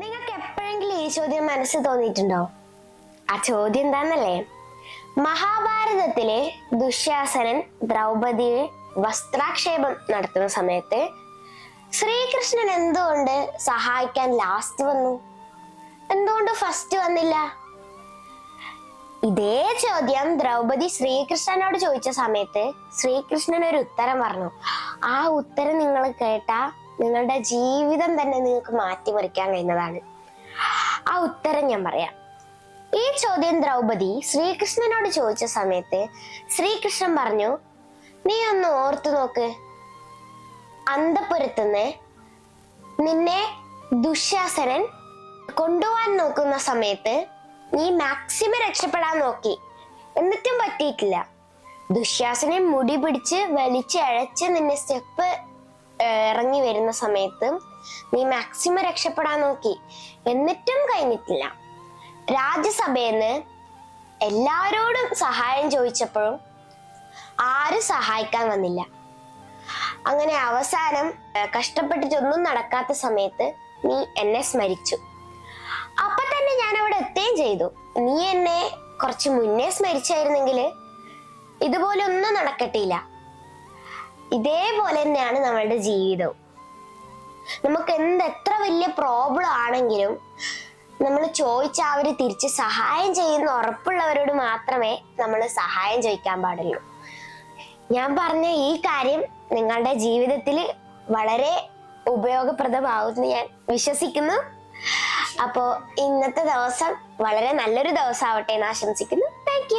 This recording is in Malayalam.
നിങ്ങൾക്ക് എപ്പോഴെങ്കിലും ഈ ചോദ്യം മനസ്സിൽ തോന്നിയിട്ടുണ്ടോ? ആ ചോദ്യം എന്താന്നല്ലേ? മഹാഭാരതത്തിലെ ദുശ്യാസനൻ ദ്രൗപതിയെ വസ്ത്രാക്ഷേപം നടത്തുന്ന സമയത്ത് ശ്രീകൃഷ്ണൻ എന്തുകൊണ്ട് സഹായിക്കാൻ ലാസ്റ്റ് വന്നു? എന്തുകൊണ്ട് ഫസ്റ്റ് വന്നില്ല? ഇതേ ചോദ്യം ദ്രൗപദി ശ്രീകൃഷ്ണനോട് ചോദിച്ച സമയത്ത് ശ്രീകൃഷ്ണൻ ഒരു ഉത്തരം പറഞ്ഞു. ആ ഉത്തരം നിങ്ങൾ കേട്ടാ നിങ്ങളുടെ ജീവിതം തന്നെ നിങ്ങൾക്ക് മാറ്റിമറിക്കാൻ കഴിയുന്നതാണ്. ആ ഉത്തരം ഞാൻ പറയാം. ഈ ചോദ്യം ദ്രൗപദി ശ്രീകൃഷ്ണനോട് ചോദിച്ച സമയത്ത് ശ്രീകൃഷ്ണൻ പറഞ്ഞു നീ ഒന്ന് ഓർത്തു നോക്ക്. അന്തപുരത്തുനിന്ന് നിന്നെ ദുശാസനൻ കൊണ്ടുപോവാൻ നോക്കുന്ന സമയത്ത് നീ മാക്സിമം രക്ഷപ്പെടാൻ നോക്കി. എന്നിട്ടും പറ്റിയിട്ടില്ല. ദുശ്യാസനെ മുടി പിടിച്ച് വലിച്ചഴച്ച് നിന്നെ സ്റ്റെപ്പ് ഇറങ്ങി വരുന്ന സമയത്ത് നീ മാക്സിമം രക്ഷപ്പെടാൻ നോക്കി. എന്നിട്ടും കഴിഞ്ഞിട്ടില്ല. രാജ്യസഭയെന്ന് എല്ലാരോടും സഹായം ചോദിച്ചപ്പോഴും ആരും സഹായിക്കാൻ വന്നില്ല. അങ്ങനെ അവസാനം കഷ്ടപ്പെട്ടിട്ടൊന്നും നടക്കാത്ത സമയത്ത് നീ എന്നെ സ്മരിച്ചു. അപ്പൊ തന്നെ ഞാൻ അവിടെ എത്തുകയും ചെയ്തു. നീ എന്നെ കുറച്ച് മുന്നേ സ്മരിച്ചായിരുന്നെങ്കിൽ ഇതുപോലെ ഒന്നും നടക്കട്ടില്ല. ഇതേപോലെ തന്നെയാണ് നമ്മളുടെ ജീവിതവും. നമുക്ക് എന്ത് എത്ര വലിയ പ്രോബ്ലം ആണെങ്കിലും നമ്മൾ ചോദിച്ച അവർ തിരിച്ച് സഹായം ചെയ്യുന്ന ഉറപ്പുള്ളവരോട് മാത്രമേ നമ്മൾ സഹായം ചോദിക്കാൻ പാടുള്ളൂ. ഞാൻ പറഞ്ഞ ഈ കാര്യം നിങ്ങളുടെ ജീവിതത്തിൽ വളരെ ഉപയോഗപ്രദമാവുമെന്ന് ഞാൻ വിശ്വസിക്കുന്നു. അപ്പോൾ ഇന്നത്തെ ദിവസം വളരെ നല്ലൊരു ദിവസം ആവട്ടെ എന്ന് ആശംസിക്കുന്നു. താങ്ക്